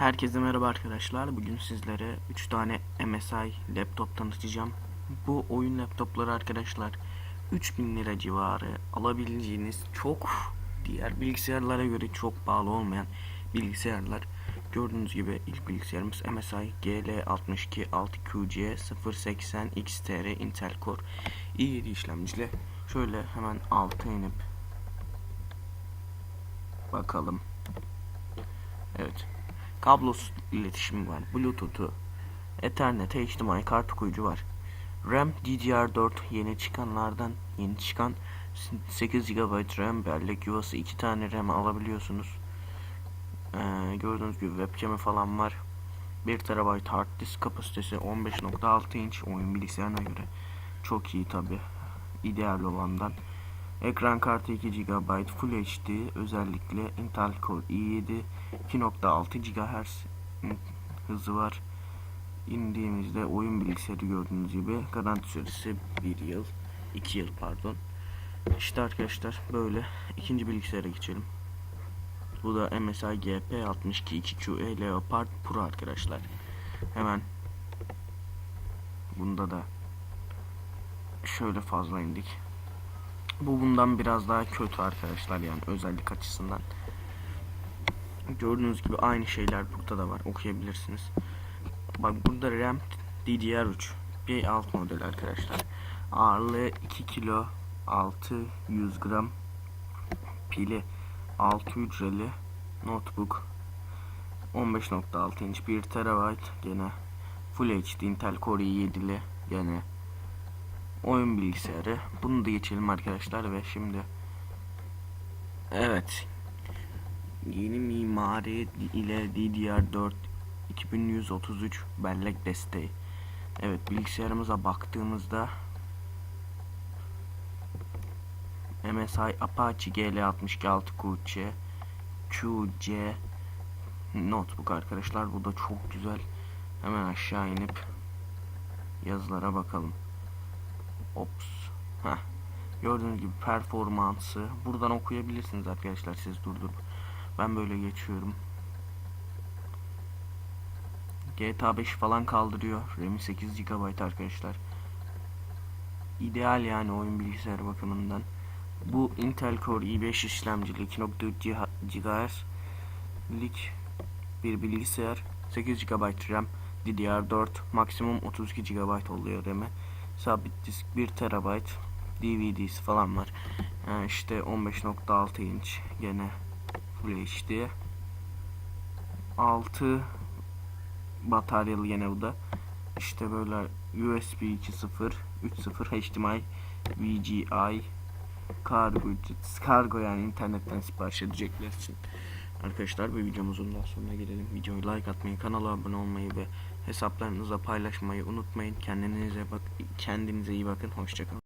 Herkese merhaba arkadaşlar. Bugün sizlere 3 tane MSI laptop tanıtacağım. Bu oyun laptopları arkadaşlar 3000 lira civarı alabileceğiniz çok diğer bilgisayarlara göre çok pahalı olmayan bilgisayarlar. Gördüğünüz gibi ilk bilgisayarımız MSI GL62 6QC 080 XTR Intel Core i7 işlemcili. Şöyle hemen alta inip bakalım. Evet. Kablosuz iletişim var. Bluetooth'u, Ethernet, HDMI kart okuyucu var. RAM DDR4 yeni çıkanlardan yeni çıkan 8 GB RAM bellek yuvası 2 tane RAM alabiliyorsunuz. Ee, gördüğünüz gibi webcam'i falan var. 1 TB hard disk kapasitesi 15.6 inç oyun bilgisayarına göre çok iyi tabi ideal olandan. Ekran kartı 2 GB Full HD özellikle Intel Core i7 2.6 GHz hızı var. İndiğimizde oyun bilgisayarı gördüğünüz gibi garanti süresi 1 yıl 2 yıl pardon. İşte arkadaşlar böyle ikinci bilgisayara geçelim. Bu da MSI GP62 2QE Leopard Pro arkadaşlar. Hemen bunda da şöyle fazla indik. Bu bundan biraz daha kötü arkadaşlar yani özellik açısından. Gördüğünüz gibi aynı şeyler burada da var okuyabilirsiniz. Bak burada RAM DDR3 bir alt model arkadaşlar. Ağırlığı 2 kilo 600 gram pili 6 hücreli notebook 15.6 inç 1 terabayt gene Full HD Intel Core i7'li gene oyun bilgisayarı. Bunu da geçelim arkadaşlar ve şimdi evet yeni mimari ile DDR4 2133 bellek desteği. Evet bilgisayarımıza baktığımızda MSI Apache GL62 QC QC notebook arkadaşlar bu da çok güzel. Hemen aşağı inip yazılara bakalım. Ops. Heh. Gördüğünüz gibi performansı buradan okuyabilirsiniz arkadaşlar siz durdurup. Ben böyle geçiyorum. GTA 5 falan kaldırıyor. RAM'i 8 GB arkadaşlar. İdeal yani oyun bilgisayarı bakımından. Bu Intel Core i5 işlemcili 2.4 GHz'lik bir bilgisayar. 8 GB RAM, DDR4, maksimum 32 GB oluyor RAM'i. Sabit disk 1 TB, DVD'si falan var. Yani işte 15.6 inç gene Full HD. 6 bataryalı yine bu da. İşte böyle USB 2.0, 3.0 HDMI, VGI, kargo ücretsiz. Kargo yani internetten sipariş edecekler için. Arkadaşlar bu videomuzun daha sonuna gelelim. Videoyu like atmayı, kanala abone olmayı ve hesaplarınıza paylaşmayı unutmayın. Kendinize bak kendinize iyi bakın. Hoşçakalın.